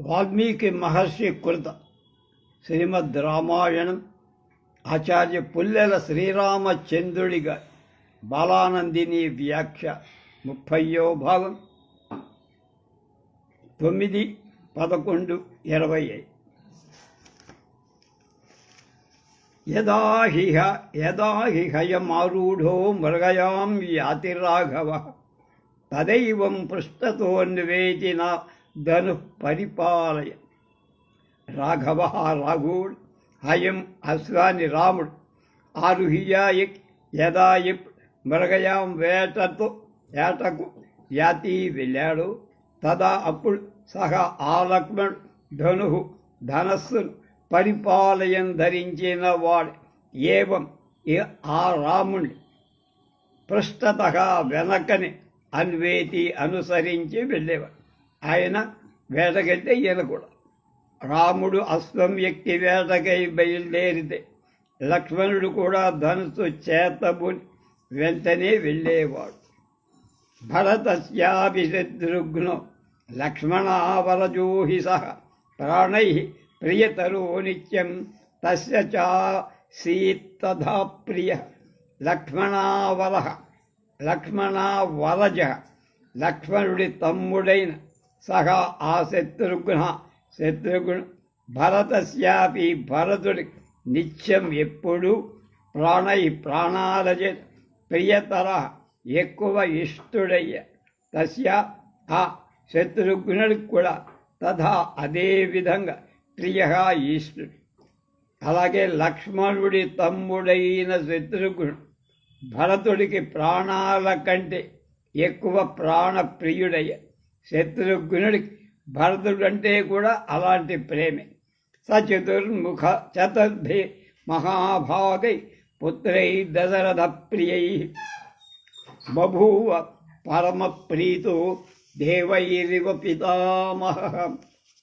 వాల్మీకి మహర్షి కృత శ్రీమద్ రామాయణం ఆచార్య పుల్లెల శ్రీరామచంద్రుడిగా బాలానందిని వ్యాఖ్య ముప్పయో భాగం. తొమ్మిది పదకొండు ఇరవై యదాహిహ యదా హిహ మృగయాం యాతి రాఘవ తదైవం పృష్టతో నివేదిన ధను పరిపాలయ. రాఘవ రాఘుడు హయం అశ్వాని రాముడు ఆరుహియాయి యదా మృగయాం వేటతో వేటకు యాతి వెళ్ళాడు. తదా అప్పుడు సహా ఆ లక్ష్మణుడు ధను ధనస్సును పరిపాలయం ధరించిన వాడు. ఏవం ఆ రాముని పృష్ఠత వెనకని అన్వేతి అనుసరించి వెళ్ళేవాడు. ఆయన వేటకెళ్తే ఈయన కూడా రాముడు అశ్వం ఎక్కి వేటకై బయలుదేరితే లక్ష్మణుడు కూడా ధనుసు చేతబుని వెంటనే వెళ్ళేవాడు. భరతస్యాభిశత్రుఘ్నో లక్ష్మణావరజోహి సహ ప్రాణై ప్రియతరో నిత్యం తస్య చాసీత్తథా ప్రియ లక్ష్మణావర లక్ష్మణావరజ లక్ష్మణుడి తమ్ముడైన సహా ఆ శత్రుఘ్న శత్రుఘ్న భరతస్యాపి భరతుడి నిత్యం ఎప్పుడూ ప్రాణై ప్రాణాలజ ప్రియతర ఎక్కువ ఇష్టుడయ్య. తస్య ఆ శత్రుఘ్నుడికి కూడా తథా అదే విధంగా ప్రియ ఈష్టుడు అలాగే లక్ష్మణుడి తమ్ముడైన శత్రుఘ్నుడు భరతుడికి ప్రాణాల కంటే ఎక్కువ ప్రాణ ప్రియుడయ్య శత్రుఘ్నుడికి భరతుడు అంటే కూడా అలాంటి ప్రేమే. స చతుర్భి మహాభాగై పుత్రై దశరథ ప్రియై బభూవ పరమ ప్రీతో దేవైరివ పితామహ.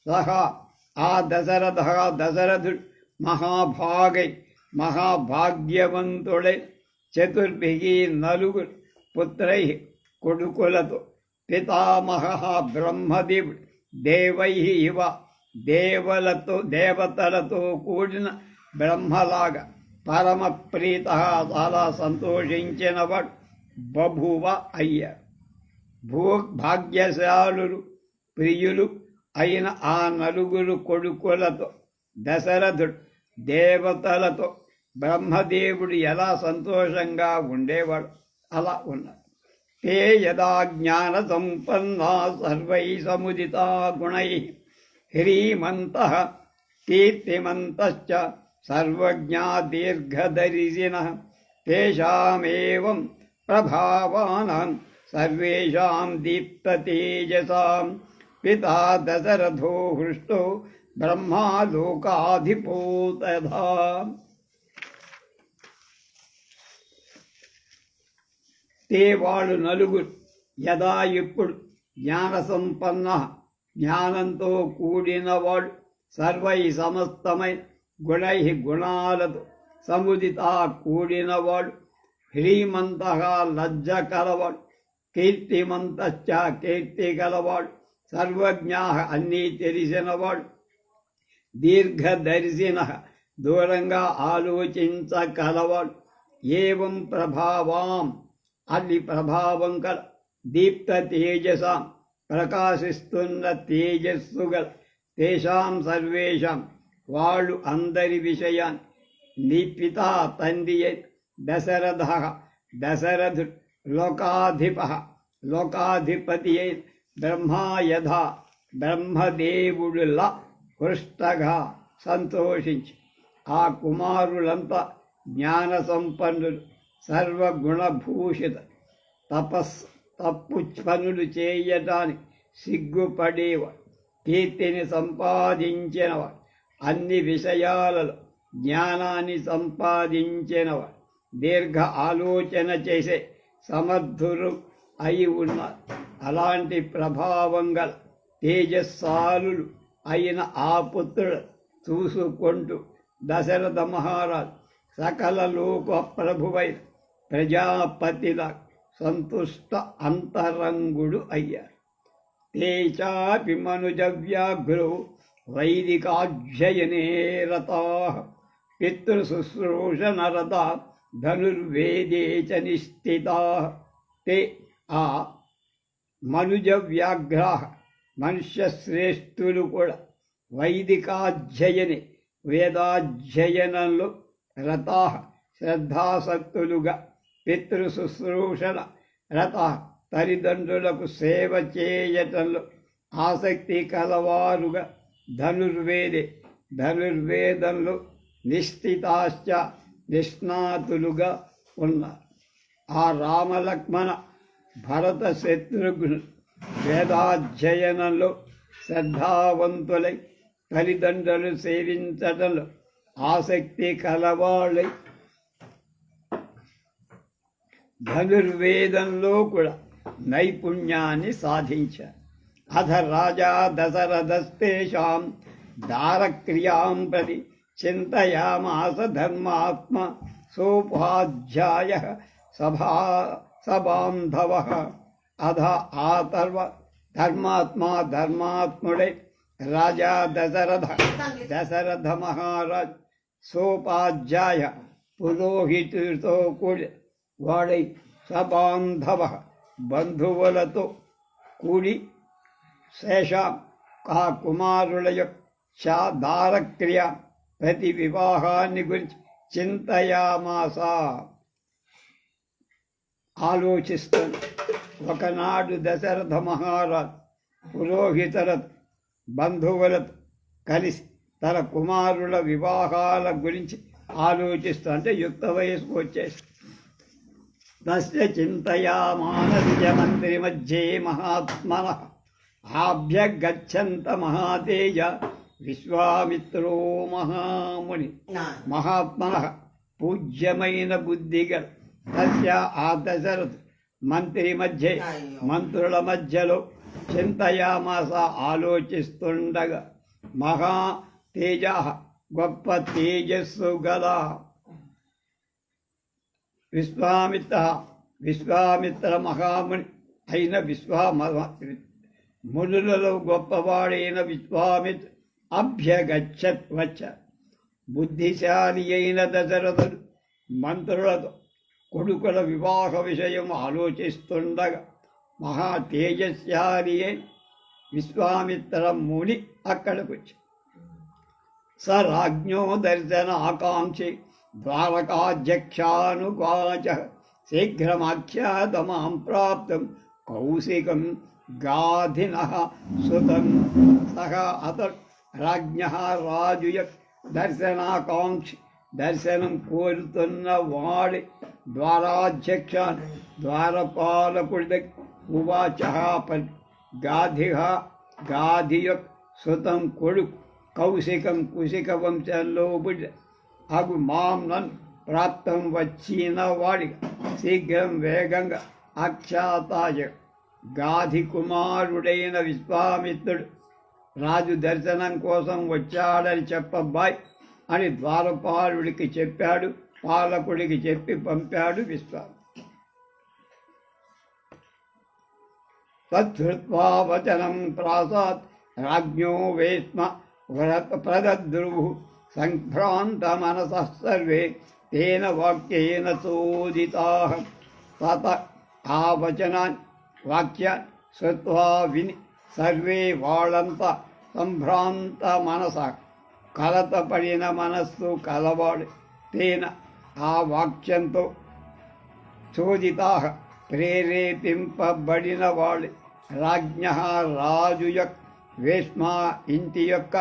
సహ ఆ దశరథ దశరథుడు మహాభాగై మహాభాగ్యవంతుడై చతుర్భి నలుగురు పుత్రై కొడుకులతో పితామహ బ్రహ్మదేవుడు దేవై ఇవ దేవలతో దేవతలతో కూడిన బ్రహ్మలాగా పరమ ప్రీత చాలా సంతోషించినవాడు బభువ అయ్యారు భూ భాగ్యశాలులు ప్రియులు అయిన ఆ నలుగురు కొడుకులతో దశరథుడు దేవతలతో బ్రహ్మదేవుడు ఎలా సంతోషంగా ఉండేవాడు? అలా ఉన్నాడు ते यदा ज्ञानसम्पन्ना सर्वैः समुदिता गुणैः ह्रीमन्तः कीर्तिमन्तश्च सर्वज्ञा दीर्घदरिशिनः तेषामेवं प्रभावानां सर्वेषां दीप्ततेजसां पिता दशरथो हृष्टो ब्रह्मा लोकाधिपो తే వాళ్ళు నలుగురు. యదా ఇప్పుడు జ్ఞాన సంపన్న జ్ఞానంతో కూడినవాడు సర్వై సమస్తమై గుణై గుణాలతో సముదిత కూడినవాడు. హ్రీమంత లజ్జ కలవాడు కీర్తిమంతశ్చ కీర్తి గలవాడు సర్వజ్ఞ అన్నీ తెలిసినవాడు. దీర్ఘదర్శిన దూరంగా ఆలోచించగలవాడు ఏం ప్రభావాం అల్లి ప్రభావం కల దీప్త తేజసాం ప్రకాశిస్తున్న తేజస్సు గల తేషాం సర్వేషాం వాళ్ళు అందరి విషయాన్ని నీ పితా తండ్రి దశరథ దశరథు లోకాధిప లోకాధిపతి అయిన బ్రహ్మా యథా బ్రహ్మదేవుడులా హృష్టగా సంతోషించి ఆ కుమారులంతా జ్ఞాన సంపన్నులు సర్వగుణభూషిత తపస్ తప్పు పనులు చేయటానికి సిగ్గుపడేవాడు కీర్తిని సంపాదించినవాడు అన్ని విషయాలలో జ్ఞానాన్ని సంపాదించినవాడు దీర్ఘ ఆలోచన చేసే సమర్థులు అయి ఉన్నారు అలాంటి ప్రభావం గల తేజస్సాలులు అయిన ఆ పుత్రుడు చూసుకుంటూ దశరథ మహారాజు సకల లోక ప్రభువైన ప్రజాపతిల సంతుష్ట అంతరంగుడు అయ్యారు. తేచాపి మనుజవ్యాఘ్రో వైదికాధ్యయనే రతా పితృశుశ్రూషణరత ధనుర్వేదే చ నిష్ఠితా తే ఆ మనుజవ్యాఘ్రా మనుష్యశ్రేష్ఠులు కూడా వైదికాధ్యయనే వేదాధ్యయనంలో రథా శ్రద్ధాసక్తులుగా పితృశుశ్రూషణ రత తల్లిదండ్రులకు సేవ చేయటంలో ఆసక్తి కలవారుగా ధనుర్వేదే ధనుర్వేదంలో నిశ్చితాశ్చ నిష్ణాతులుగా ఉన్నారు. ఆ రామలక్ష్మణ భరత శత్రుఘ్ను వేదాధ్యయనంలో శ్రద్ధావంతులై తల్లిదండ్రులు సేవించడంలో ఆసక్తి కలవాళ్ళై ధనుర్వేదంలో కూడా నైపుణ్యాన్ని సాధించారు అథ రాజా దశరథస్తేషాం దారక్రియాం ప్రతి చింతయామాస ధర్మాత్మ సోపాధ్యాయ సభా సబాంధవ. అధ ఆతర్వ ధర్మాత్మా ధర్మాత్ముడై రాజా దశరథ దశరథ మహారాజ్ సోపాధ్యాయ పురోహితుడితో కూడా వాడై సబాంధవ బంధువులతో కూడి శేషాం ఆ కుమారుల యొక్క దారక్రియ ప్రతి వివాహాన్ని గురించి చింతయామాస. ఆలోచిస్తాను ఒకనాడు దశరథ మహారాజ్ పురోహితుల బంధువులతో కలిసి తన కుమారుల వివాహాల గురించి ఆలోచిస్తూ అంటే యుక్త వయసుకు వచ్చేసి చింతయామానస్య మధ్యే మహాత్మన. ఆభ్యగచ్చంత మహాతేజ విశ్వామిత్రో మహాముని. మహాత్మన. పూజ్యమైన బుద్ధిగల తస్య ఆ దశరథ్ మంత్రి మధ్య మంత్రుల మధ్యలో చింతయామాస ఆలోచిస్తుండగా మహా తేజ గొప్ప తేజస్సు గల విశ్వామిత్ర విశ్వామిత్ర మహాముని అయిన విశ్వామ మునులలో గొప్పవాడైన విశ్వామిత్ర అభ్యగచ్చత్ వచ్చ బుద్ధిశాలి అయిన దశరథుడు మంత్రులతో కొడుకుల వివాహ విషయం ఆలోచిస్తుండగా మహా తేజస్యాలి అయిన విశ్వామిత్ర ముని అక్కడికి వచ్చి స రాజ్ఞో దర్శన ఆకాంక్షి ద్వారకాధ్యక్షానువాచ శీఘ్రమాఖ్యాతమాం ప్రాప్తం. కౌశికం గాధిన సుతం సహ అత రాజ్ఞ రాజుయ దర్శనాకాంక్షి. దర్శనం కోరుతున్న వాడి ద్వారాధ్యక్షాన్ ద్వారపాలకుడి ఉవాచ గాధిహ గాధియ సుతం కొడుకు. కౌశికం కుశిక వంశంలో పుట్ట అగు మాంనం ప్రాప్తం వచ్చిన వాడి శీఘ్రం వేగంగా అక్షాతాయ గాధి కుమారుడైన విశ్వామిత్రుడు రాజు దర్శనం కోసం వచ్చాడని చెప్పబ్బాయ్ అని ద్వారపాలుడికి చెప్పాడు పాలకుడికి చెప్పి పంపాడు విశ్వామి తద్ధృత్వా వచనం ప్రాసాత్ రాజ్ఞో వేష్మ ప్రదద్రువు సంభ్రాంత మనస సర్వే తేన వాక్యేన చోదితా తత ఆ వచనాన్ని వాక్యాన్ని శ్రుత్వా విని సర్వే వాళ్ళంతా సంభ్రాంత మనస కలతపడిన మనస్సు కలవాడు తేన ఆ వాక్యంతో చోదితా ప్రేరేపింపబడిన వాళ్ళు రాజ్ఞ రాజు యొక్క వేష్మ ఇంటి యొక్క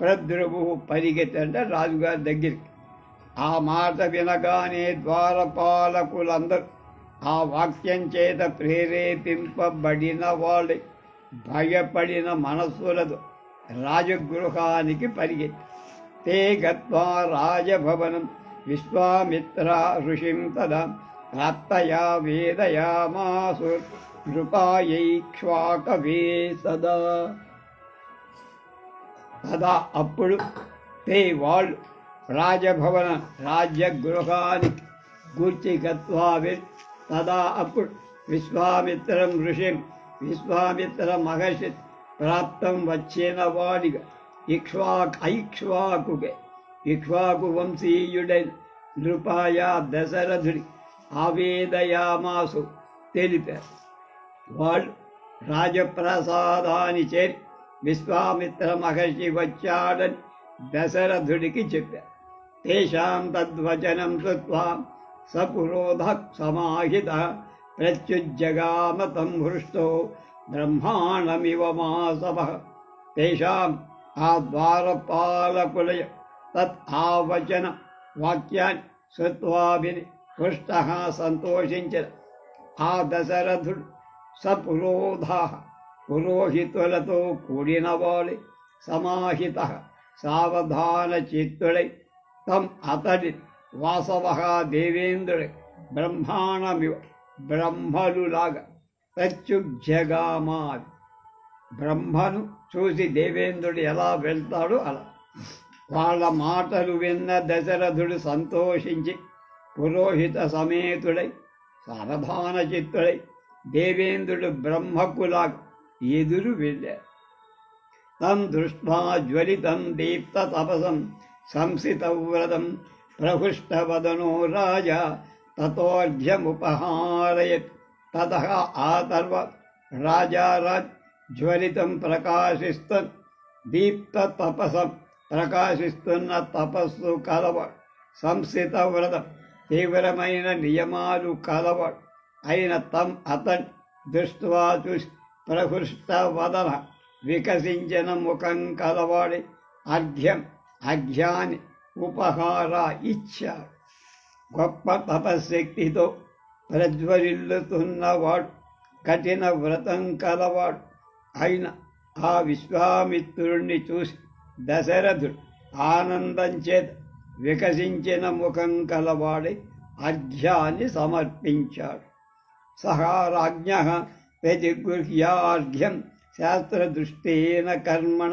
ప్రద్రువు పరిగెత్తంటే రాజుగారి దగ్గరికి. ఆ మాట వినగానే ద్వారపాలకులందరూ ఆ వాక్యం చేత ప్రేరేపింపబడిన వాళ్ళు భయపడిన మనస్సులతో రాజగృహానికి పరిగెత్తి. తే గత్వా రాజభవనం విశ్వామిత్ర ఋషిం తదా ప్రాప్తయా వేదయామాసు నృపాయైక్ష్వాకవే సదా. తదా అప్పుడు తే వాళ్ళు రాజభవన రాజ్యగృహానికి గూర్చి గత్వా తదా అప్పుడు విశ్వామిత్రం ఋషిం విశ్వామిత్ర మహర్షి ప్రాప్తం వచ్చిన వాడిగా ఇక్ష్వాక్ ఐక్ష్వాకుగే. ఇక్ష్వాకు వంశీయుడైన నృపాయ దశరథుడి ఆవేదయామాసు తెలిపారు. వాళ్ళు రాజప్రసాదాన్ని చేరి విశ్వామిత్ర మహర్షి వచ్చాడని దశరథుడికి చెప్పారు తేషాం తద్వచనం శ్రుత్వా సపురోధ సమాహిత ప్రత్యుజ్జగామ తం హృష్టో బ్రహ్మాణమివ మాసవ తేషాం ఆ ద్వారపాలకులయ తత్ ఆవచన వాక్యాన్ని శ్రుత్వా విని హృష్ట సంతోషించిన ఆ దశరథుడు సపురోధా పురోహితులతో కూడినవాడి సమాహిత సావధాన చిత్తుడై తం అతడి వాసవ దేవేంద్రుడి బ్రహ్మాణమివ బ్రహ్మలులాగా ప్రత్యుజ్జగామాది బ్రహ్మను చూసి దేవేంద్రుడు ఎలా వెళ్తాడో అలా. వాళ్ళ మాటలు విన్న దశరథుడు సంతోషించి పురోహిత సమేతుడై సావధాన చిత్తుడై దేవేంద్రుడు బ్రహ్మకులాగా ఎదురు తం దృష్ట్వా జ్వలితం దీప్త తపసం సంసితవ్రతం ప్రహృష్టవదనో రాజా తతోర్ఘ్యముపహారయత్ తత ఆతర్వ రాజారాజ్ జ్వలితం ప్రకాశిస్తు దీప్త తపసం ప్రకాశిస్తున్న తపస్సు కలవ సంస్థిత వ్రతం తీవ్రమైన నియమాలు కలవ అయిన తం అతడ్ దృష్ట్వా చూసి ప్రహృష్ట వదన. వికసించిన ముఖం కలవాడి అర్ఘ్యం అర్ఘ్యాన్ని ఉపహార ఇచ్చాడు గొప్ప తపశక్తితో ప్రజ్వరిల్లుతున్నవాడు కఠిన వ్రతం కలవాడు. అయిన ఆ విశ్వామిత్రుణ్ణి చూసి దశరథుడు ఆనందం చేత వికసించిన ముఖం కలవాడి అర్ఘ్యాన్ని సమర్పించాడు. సహా రాజ్ఞ व्यतिगृह्यार्घ्यं शास्त्रदृष्टेन कर्मण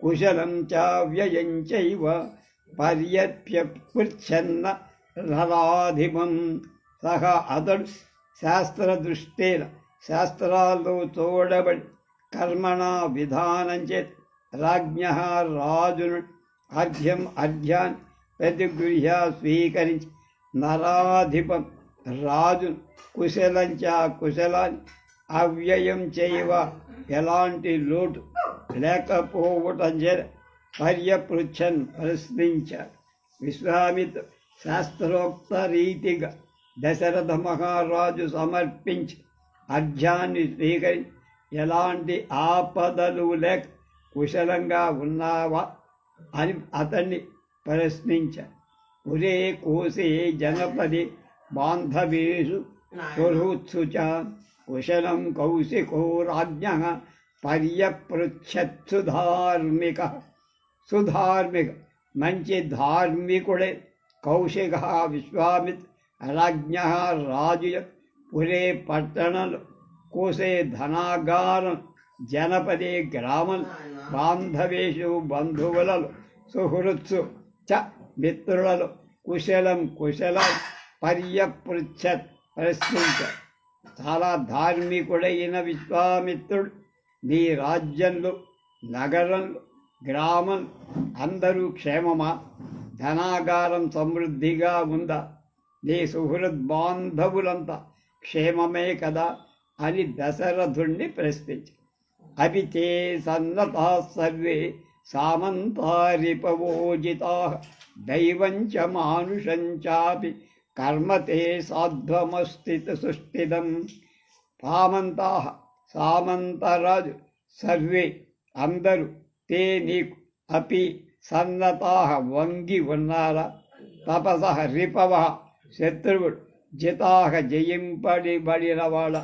कुशलं चाव्ययं चैव पर्यप्यपृच्छन्न रराधिपं सः अदर् शास्त्रदृष्टेन शास्त्रालोचोडवन् कर्मणा विधानं चेत् राज्ञः राजुन् अर्घ्यम् अर्घ्यान् प्रतिगृह्य स्वीकरिञ्च नराधिपं राजुन् कुशलं कुशलान् అవ్యయం చేయవ. ఎలాంటి లోటు లేకపోవటం చేత పర్యపృచ్ఛన్ ప్రశ్నించాడు విశ్వామిత్ర శాస్త్రోక్త రీతిగా దశరథ మహారాజు సమర్పించి. అర్ఘ్యాన్ని స్వీకరించి ఎలాంటి ఆపదలు లేక కుశలంగా ఉన్నావా అని అతన్ని ప్రశ్నించాడు ఒరే కోసే జనపది బాంధవేషు పురుత్సు చ కుశలం కౌశికో రాజ్ఞ పర్యపృచ్ఛత్సు ధార్మిక సుధార్మిక మంచి ధార్మికుడే కౌశిక విశ్వామిత్ రాజ్ఞ రాజు పురే పట్టణంలో కోసే ధనాగారం జనపదే గ్రామం బాంధవేషు బంధువులలో సుహృత్సు చ మిత్రులలో కుశలం కుశలం పర్యపృచ్ఛత్ ప్రశ్నించ చాలా ధార్మికుడైన విశ్వామిత్రుడు నీ రాజ్యంలో నగరంలో గ్రామం అందరూ క్షేమమా? ధనాగారం సమృద్ధిగా ఉందా? నీ సుహృద్ బాంధవులంతా క్షేమమే కదా అని దశరథుణ్ణి ప్రశ్నించి. అవి చే సన్నతా సర్వే సామంతారిపవోజితా దైవం చ కర్మతే సాధ్వమస్థిత సుష్ఠితం పామంతా సామంతరాజు సర్వే అందరూ తే నీకు అపి సన్నతా వంగి ఉన్నారా. తపస రిపవ శత్రువుడు జితాహ జయింపడిబడిన వాళ్ళ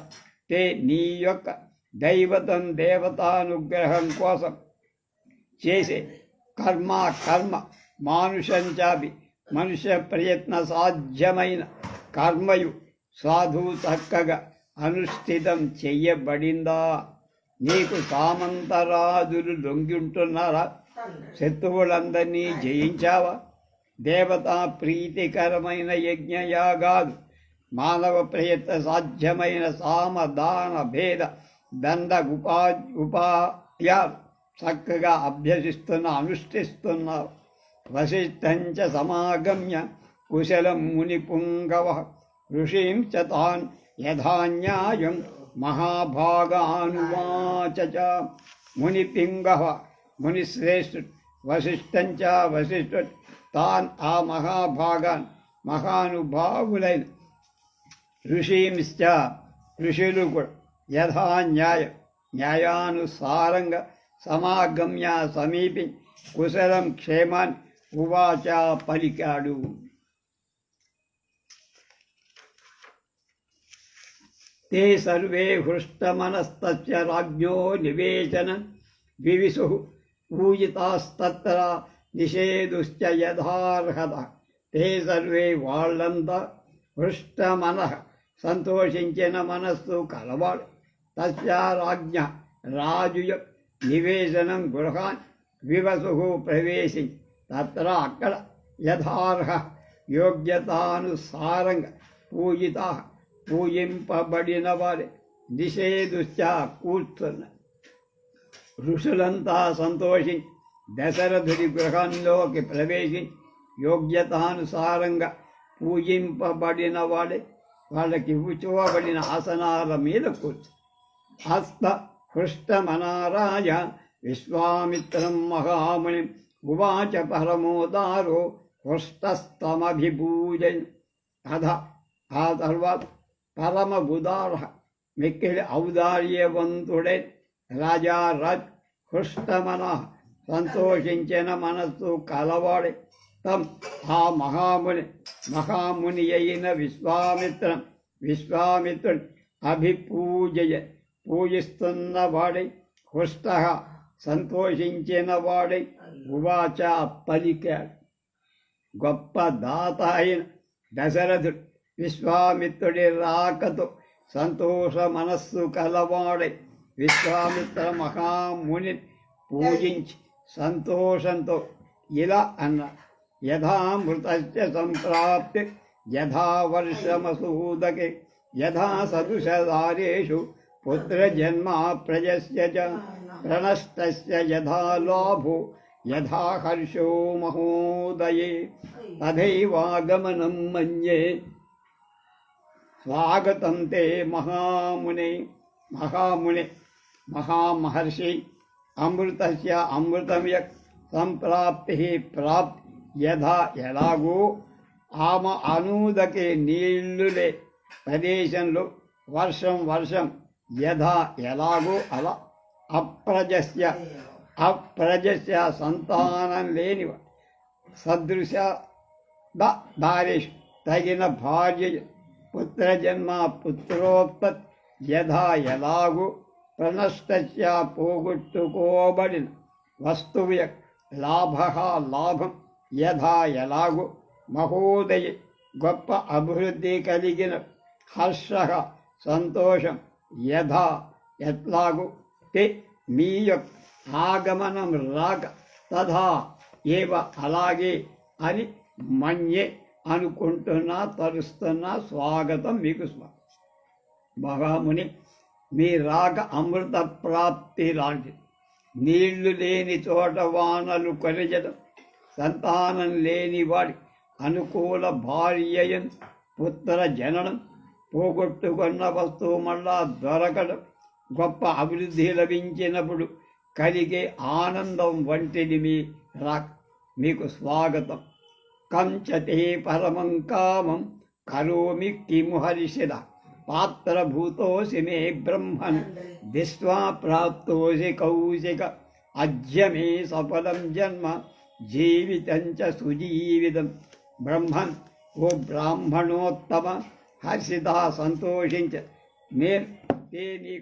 తే నీ యొక్క దైవతం దేవతానుగ్రహం కోసం చేసే కర్మ కర్మ మానుషంచాపి మనుష్య ప్రయత్న సాధ్యమైన కర్మయు సాధు చక్కగా అనుష్ఠితం చెయ్యబడిందా? నీకు సామంతరాజులు లొంగింటున్నారా శత్రువులందరినీ జయించావా? దేవతా ప్రీతికరమైన యజ్ఞయాగాలు మానవ ప్రయత్న సాధ్యమైన సామదాన భేద దండ ఉపా ఉపాయాలు చక్కగా అభ్యసిస్తున్న అనుష్ఠిస్తున్నారు. వశిష్ఠంచ సమాగమ్య కుశలం మునిపుంగవ ఋషీం చ తాన్ యథాన్యాయం మహాభాగానువాచ మునిపింగవ మునిశ్రేష్ఠుడు వశిష్ఠంచ వశిష్ఠుడు తాన్ ఆ మహాభాగాన్ మహానుభావులైన ఋషీంశ్చ ఋషులు కూడా యథా న్యాయ న్యాయానుసారంగా సమాగమ్య సమీపి కుశలం క్షేమాన్ని ఉవాచ పలికాడు. తే సర్వే హృష్టమనస్తస్య రాజ్ఞో నివేచన వివిశు పూజితాస్తత్ర నిషేధుశ్చ యథార్హత తే సర్వే వాళ్ళంతా హృష్టమన సంతోషించిన మనస్సు కలవాడు. తస్యారాజ్ఞ రాజు నివేశనం గృహాన్ వివసు ప్రవేశించి తత్ర అక్కడ యథార్హ యోగ్యతానుసారంగా పూజిత పూజింపబడిన వారి నిషేధుశ్చ కూర్చున్న. ఋషులంతా సంతోషించి దశరథుడి గృహంలోకి ప్రవేశించి యోగ్యతానుసారంగా పూజింపబడిన వాడి వాళ్ళకి కూర్చోబడిన ఆసనాల మీద కూర్చు. హస్త హృష్టమనారాయ విశ్వామిత్రం మహాముని ఉవాచ పరమోదారో హృష్టస్తమభిభూజన్ అధ ఆ తర్వాత పరమ ఉదార మిక్కిలి ఔదార్యవంతుడే రాజా రాజ్ హృష్టమన సంతోషించిన మనస్సు కలవాడి. తం ఆ మహాముని మహాముని అయిన విశ్వామిత్రం విశ్వామిత్రుడు అభిపూజయ పూజిస్తున్నవాడి. హృష్ట సంతోషించిన వాడై ఉవాచ పలికాడు. గొప్ప దాత అయిన దశరథుడు విశ్వామిత్రుడి రాకతో సంతోష మనస్సు కలవాడై విశ్వామిత్ర మహాముని పూజించి సంతోషంతో ఇలా అన్న యథామృత సంప్రాప్తి యథా వర్షమసూదకి యథా సదుషదారేషు పుత్రజన్మ ప్రజస్య చ ప్రణష్టస్య యథా లాభో యథా హర్షో మహోదయే తథైవాగమనం మన్యే స్వాగతం తే మహాముని మహాముని మహామహర్షి అమృతస్య అమృతం యక్ సంప్రాప్తి ప్రాప్తి యథా ఎలాగో ఆమ అనూదకే నీళ్ళులే ప్రదేశంలో వర్షం వర్షం యథా ఎలాగో అలా అప్రజస్య అప్రజస్య సంతానం లేని సదృశ ద తగిన భార్య పుత్రజన్మ పుత్రోత్పత్ యథా ఎలాగు ప్రణష్టస్య పోగొట్టుకోబడిన వస్తువు లాభ లాభం యథా ఎలాగు మహోదయ గొప్ప అభివృద్ధి కలిగిన హర్ష సంతోషం యథా ఎట్లాగు తే మీ యొక్క ఆగమనం రాక తథా ఏవ అలాగే అని మన్యే అనుకుంటున్నా తరుస్తున్నా స్వాగతం మీకు స్వా. మహాముని మీ రాక అమృత ప్రాప్తి లాంటిది. నీళ్ళు లేని చోట వానలు కొలిచడం సంతానం లేని వాడి అనుకూల భార్యయం పుత్ర జననం పోగొట్టుకున్న వస్తువు మళ్ళా దొరకడం గొప్ప అభివృద్ధి లభించినప్పుడు కలిగే ఆనందం వంటిది మీ రా మీకు స్వాగతం. కంచతే పరమం కామం కరోమి కిము హరిషిద పాత్రభూతోసి మే బ్రహ్మన్ దిష్వా ప్రాప్తోసి కౌశిక అద్య మే సఫలం జన్మ జీవితం చ సుజీవితం. బ్రహ్మన్ ఓ బ్రాహ్మణోత్తమ హర్షిత సంతోషించ. నేను నీ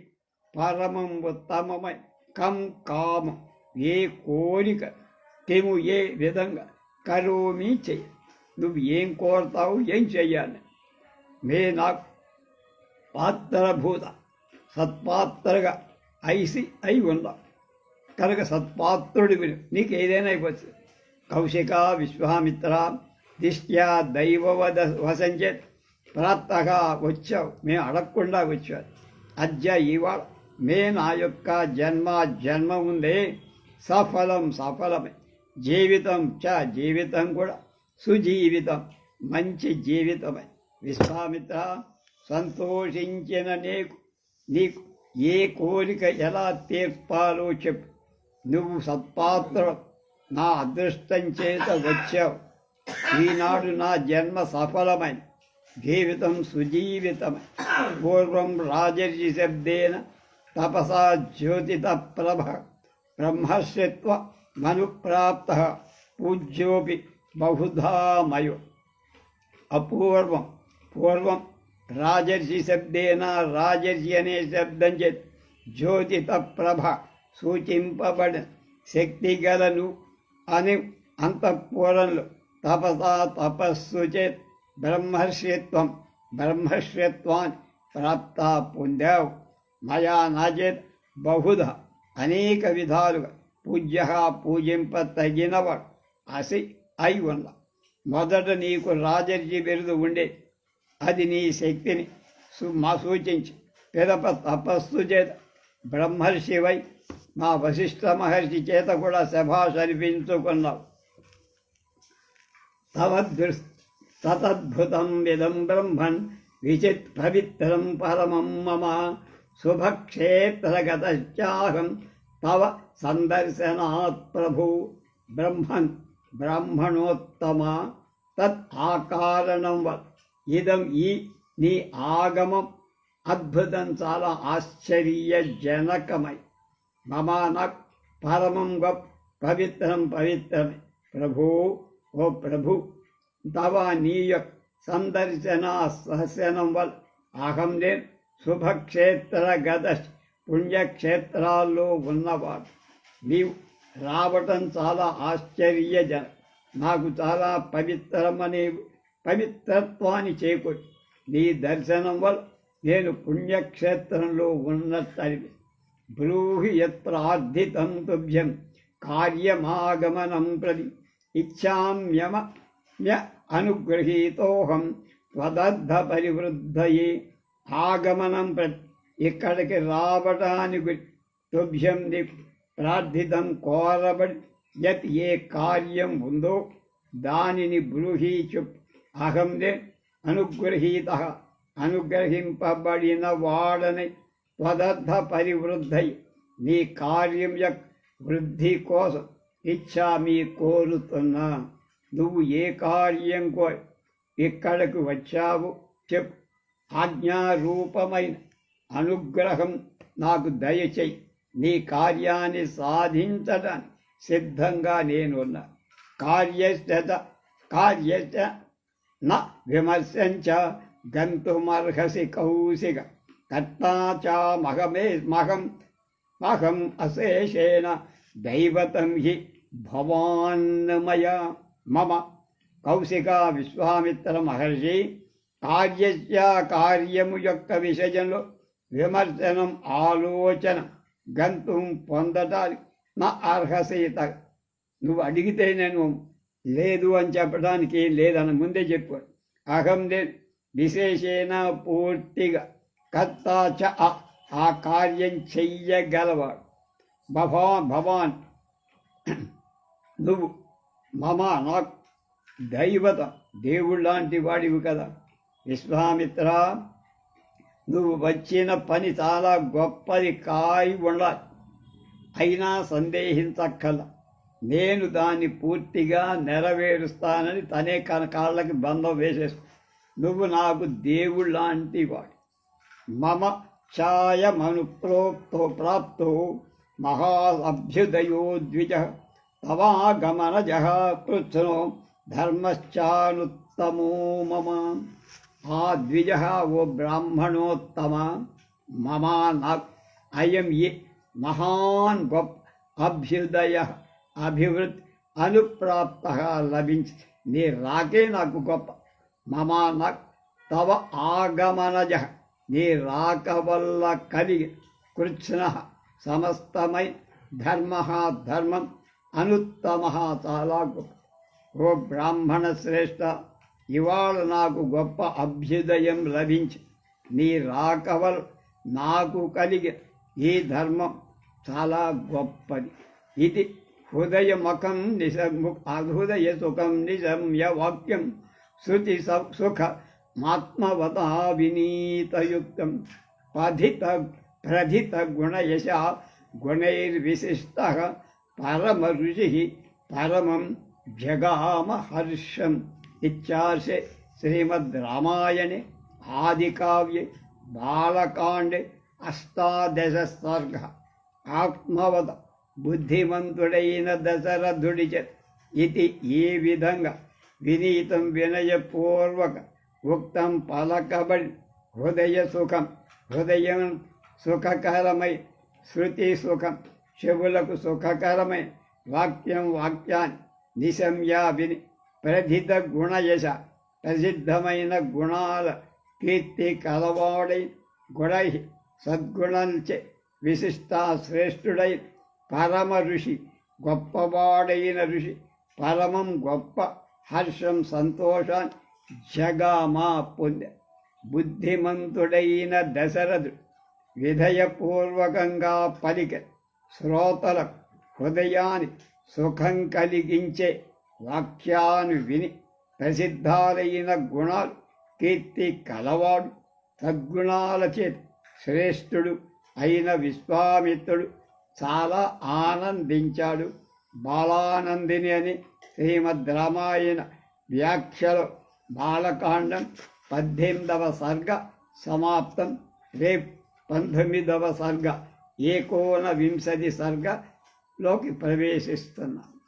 పరమం ఉత్తమమై. కం కామం ఏ కోరిక తెము ఏ విధంగా కరోమి చెయ్యి నువ్వు ఏం కోరుతావు ఏం చెయ్యాలి? మే నాకు పాత్రభూత సత్పాత్రగా ఐసి అయి ఉందా కనుక సత్పాత్రుడి విను నీకు ఏదైనా అయిపోవచ్చు. కౌశిక విశ్వామిత్ర దిష్ట్యా దైవవద వసంచేత్ ప్రాప్తగా వచ్చావు మేము అడగకుండా వచ్చావు అద్య ఇవాళ మే నా యొక్క జన్మ జన్మ ఉందే. సఫలం సఫలమే. జీవితం చ జీవితం కూడా సుజీవితం మంచి జీవితమే. విశ్వామిత్ర సంతోషించిన నీకు నీకు ఏ కోరిక ఎలా తీర్పాలో చెప్పు. నువ్వు సత్పాత్ర నా అదృష్టం చేత వచ్చావు. ఈనాడు నా జన్మ సఫలమైంది. జీవితం సుజీవితమై పూర్వం రాజర్షి శబ్దేన తపసా జ్యోతిత ప్రభ బ్రహ్మశ్రిత్వ మనుప్రాప్త పూజ్యోపి బహుధామయు అపూర్వం పూర్వం రాజర్షి శబ్దేన రాజర్షి అనే శబ్దం చేత జ్యోతిత ప్రభ సూచింపబడిన శక్తిగలను అని అంతఃపురంలో తపసా తపస్సు చేతి బ్రహ్మర్షిత్వం బ్రహ్మర్షిత్వాన్ని ప్రాప్త పొందావు మయా నాచేత్ బహుధ అనేక విధాలుగా పూజ్య పూజింప తగినవాడు అసి అయి ఉన్న మొదట నీకు రాజర్జి బిరుదు ఉండే అది నీ శక్తిని సు- మా సూచించి పిదప తపస్సు చేత బ్రహ్మర్షివై మా వశిష్ఠ మహర్షి చేత కూడా శభాష్ అనిపించుకున్నావు తవదృ సతద్భుతం విదం బ్రహ్మన్ విచిత్ పవిత్రం పరమం మమ శుభక్షేత్రగతశ్చాహం తవ సందర్శనాత్ ప్రభు బ్రహ్మన్ బ్రాహ్మణోత్తమ తత్ ఆకారణం ఇదం ఈ నీ ఆగమం అద్భుతం చాలా ఆశ్చర్యజనకమై మమాన పరమం గొప్ప పవిత్రం పవిత్రమే ప్రభు ఓ ప్రభు తవ నీ యొక్క సందర్శన సహసనం వల్ల అహం నేను శుభక్షేత్ర గత పుణ్యక్షేత్రాల్లో ఉన్నవాడు నీవు రావటం చాలా ఆశ్చర్యజన నాకు చాలా పవిత్రమనే పవిత్రత్వాన్ని చేకూరి నీ దర్శనం వల్ల నేను పుణ్యక్షేత్రంలో ఉన్నట్టని బ్రూహి యత్రార్థితం తుభ్యం కార్యమాగమనం ప్రతి ఇచ్చామ్యమ య అనుగ్రహీతోహం త్వదర్థ పరివృద్ధయే ఆగమనం ప్ర ఇక్కడికి రావటానికి తుభ్యం ప్రార్థితం కోరబడి యత్ ఏ కార్యం ఉందో దానిని బ్రూహి చెప్పు అహం అనుగ్రహీత అనుగ్రహింపబడిన వాడని త్వదర్థ పరివృద్ధై నీ కార్యం యొక్క వృద్ధి కోసం ఇచ్చామి కోరుతున్నా. నువ్వు ఏ కార్యం కో ఇక్కడకు వచ్చావు చెప్పు. ఆజ్ఞారూపమైన అనుగ్రహం నాకు దయచేయి. నీ కార్యాన్ని సాధించడానికి సిద్ధంగా నేను ఉన్నా కార్యశ్చ కార్యశ్చ న విమర్శంచ గంతుమర్హసి కౌశిక. కర్తా చ మహమే మహం మహం అశేషేణ దైవతం హి భవాన్నమయ. మమ కౌశిక విశ్వామిత్ర మహర్షి కార్యస్య కార్యము యొక్క విషయంలో విమర్శనం ఆలోచన గంతుం పొందటానికి నా అర్హసీత. నువ్వు అడిగితే నేను లేదు అని చెప్పడానికి లేదని ముందే చెప్పు అహం నేను విశేషేణ పూర్తిగా కర్తా చ అ- ఆ కార్యం చెయ్యగలవాడు. భవాన్ భవాన్ నువ్వు మమ నాకు దైవత దేవుడు లాంటి వాడివి కదా. విశ్వామిత్ర నువ్వు వచ్చిన పని చాలా గొప్పది కాయి ఉండాలి. అయినా సందేహించక్కల. నేను దాన్ని పూర్తిగా నెరవేరుస్తానని తనే కన కాళ్ళకి బంధం వేసేసు నువ్వు నాకు దేవుడు లాంటి వాడు. మమ ఛాయమనుప్రోక్తో ప్రాప్తో మహాభ్యుదయో ద్విజ తవాగమనజ కృత్స్నో ధర్మశ్చానుత్తమో మమ. ఆ ద్విజ ఓ బ్రాహ్మణోత్తమ. మమ నాకు అయం ఏ మహాన్ గొప్ప అభ్యుదయ అభివృద్ధి అనుప్రాప్త లభించి నీ రాకే నాకు గొప్ప. మమా నాకు తవ ఆగమనజ నీ రాక వల్ల కలిగి కృష్ణ సమస్తమై ధర్మ ధర్మం అనుత్తమ చాలా గొప్ప ఓ బ్రాహ్మణ శ్రేష్ఠ ఇవాళ నాకు గొప్ప అభ్యుదయం లభించి నీ రాకవల్ నాకు కలిగి ఈ ధర్మం చాలా గొప్పది. ఇది హృదయమకం నిశము అహృదయ సుఖం నిశమ్య వాక్యం శృతి సుఖ మాత్మవతా వినీతయుక్తం. పధిత ప్రధిత గుణయశ గుణైర్విశిష్ట పరమరుచి పరమం జగామహర్షం హర్షం శ్రీమద్ రామాయణే ఆదికావ్యే బాలకాండే అష్టాదశ సర్గ ఆత్మవద బుద్ధిమంతుడైన దశరథుడిచ ఇది ఈ విధంగా వినీతం వినయపూర్వక ఉక్తం పలకబడి హృదయ సుఖం హృదయం సుఖకరమై శృతి సుఖం చెవులకు సుఖకరమై వాక్యం వాక్యాన్ని నిశమ్యా విని ప్రధిత గుణయశ ప్రసిద్ధమైన గుణాల కీర్తి కలవాడై గుణై సద్గుణంచే విశిష్ట శ్రేష్ఠుడై పరమ ఋషి గొప్పవాడైన ఋషి పరమం గొప్ప హర్షం సంతోషాన్ని జగామా పొంద బుద్ధిమంతుడైన దశరథుడు విధయపూర్వకంగా పలిక శ్రోతలకు హృదయాన్ని సుఖం కలిగించే వాక్యాన్ని విని ప్రసిద్ధాలైన గుణాలు కీర్తి కలవాడు సద్గుణాల చేత శ్రేష్ఠుడు అయిన విశ్వామిత్రుడు చాలా ఆనందించాడు. బాలానందిని అని శ్రీమద్ రామాయణ వ్యాఖ్యలో బాలకాండం పద్దెనిమిదవ సర్గ సమాప్తం. రేపు పంతొమ్మిదవ సర్గ ఏకోన వింశతి సర్గలోకి ప్రవేశిస్తున్నాం.